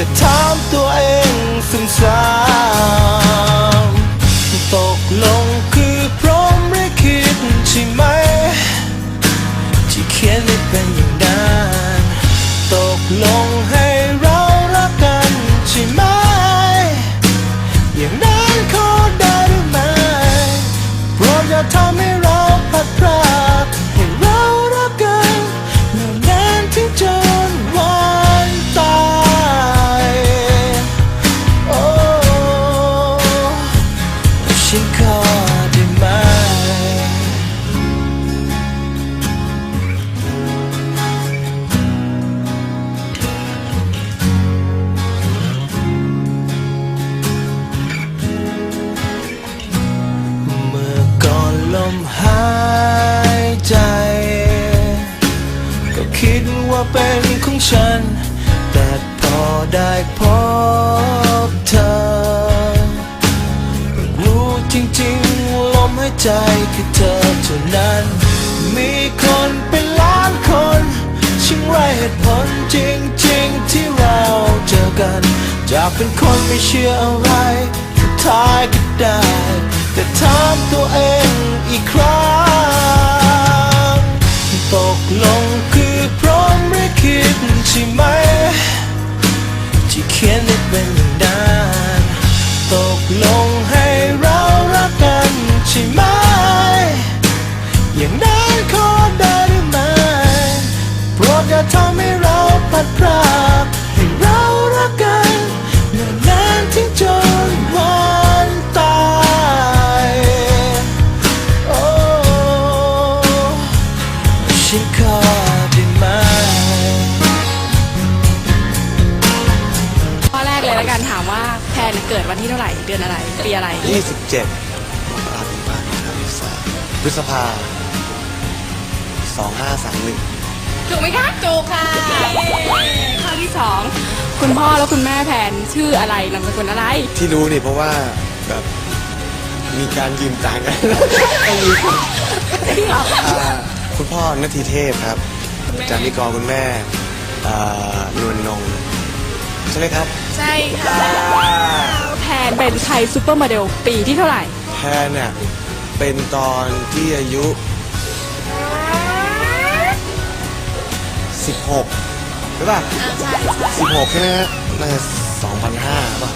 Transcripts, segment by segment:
แต่ถามตัวเองซ้ำๆตกลงคือพร้อมหรือคิดใช่ไหม ที่เขียนไม่เป็นอย่างนั้นตกลงให้เรารักกันใช่ไหม อย่างนั้นขอได้หรือไม่โปรดอย่าทำให้ ฉัน จริงๆ ลมหายใจคือเธอเท่านั้น มีคนเป็นล้านคนช่างไรเหตุผลจริงๆ ที่เราเจอกัน จากเป็นคนไม่เชื่ออะไรสุดท้ายก็ได้ แต่ถามตัวเองอีกครั้งตกลง ดพรากให้เรารักกันเมื่อนานถึงจนวันตายโอ้ฉันขอได้ไหมข้อแรกเลยละกันถามว่าแพนเกิดวันที่เท่าไหร่เดือนอะไรปีอะไร 27มกราคมพพฤษภา2531 ถูกไหมคะถูกค่ะข้อที่สองคุณพ่อและคุณแม่แพนชื่ออะไรนามสกุลอะไร ที่รู้นี่เพราะว่าแบบมีการยืมตังค์กันอ่าคุณพ่อนาทีเทพครับจามิกรคุณแม่อ่านวลนงใช่ไหมครับใช่ค่ะแพนเป็นไทยซูเปอร์โมเดลปีที่เท่าไหร่ แพนเนี่ยเป็นตอนที่อายุ 16หรือเปล่า16ใช่ไหมฮะน่าจะ2005ป่ะ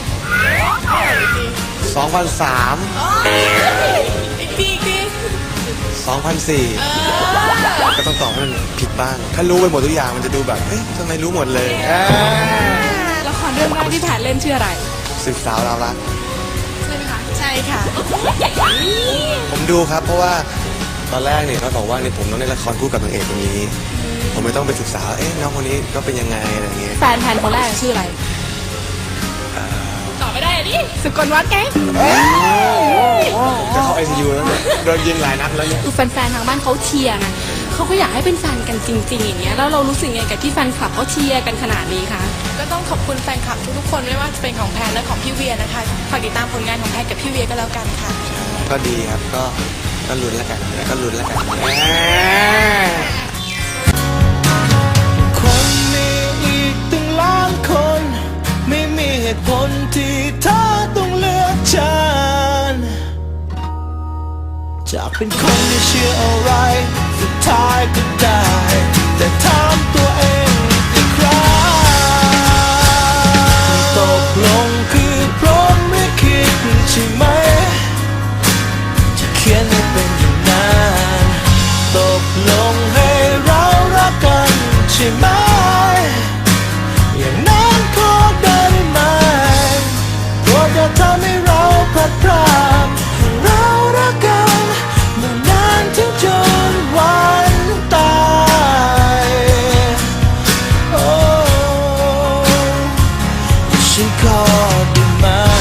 2003 อีกทีอีกที2004ก็ต้องตอบให้มันผิดบ้าง ถ้ารู้ไปหมดทุกอย่างมันจะดูแบบเฮ้ยทำไมรู้หมดเลยอ่าละครเรื่องแรกที่แพนเล่นชื่ออะไรสืบสาวเราวรัก ใช่ไหมคะใช่ค่ะผมดูครับเพราะว่าตอนแรกเนี่ยเขาบอกว่าเนี่ยผมต้องเล่นละครคู่กับนางเอกคนนี้ ผมไม่ต้องไปศึกษา เอ๊ะน้องคนนี้ก็เป็นยังไงอะไรเงี้ยแฟนแพนคนแรกชื่ออะไรตอบไม่ได้อะดิสุกลวัฒน์ไงจะเข้าไอซียูแล้วเนี่ยโดนยิงหลายนัดแล้วเนี่ยคือแฟนๆทางบ้านเขาเชียร์ไงเขาก็อยากให้เป็นแฟนกันจริง ๆ อย่างเงี้ยแล้วเรารู้สึกไงกับที่แฟนคลับเขาเชียร์กันขนาดนี้คะก็ต้องขอบคุณแฟนคลับทุกๆคนไม่ว่าจะเป็นของแพนและของพี่เวียนะคะฝากติดตามผลงานของแพนกับพี่เวียก็แล้วกันค่ะ ก็ดีครับก็ก็ลุ้นแล้วกันก็ลุ้นแล้วกันคน ตุผลที่เธอต้องเลือกฉัน จากเป็นคนที่เชื่ออะไร สุดท้ายก็ได้ แต่ถามตัว amar.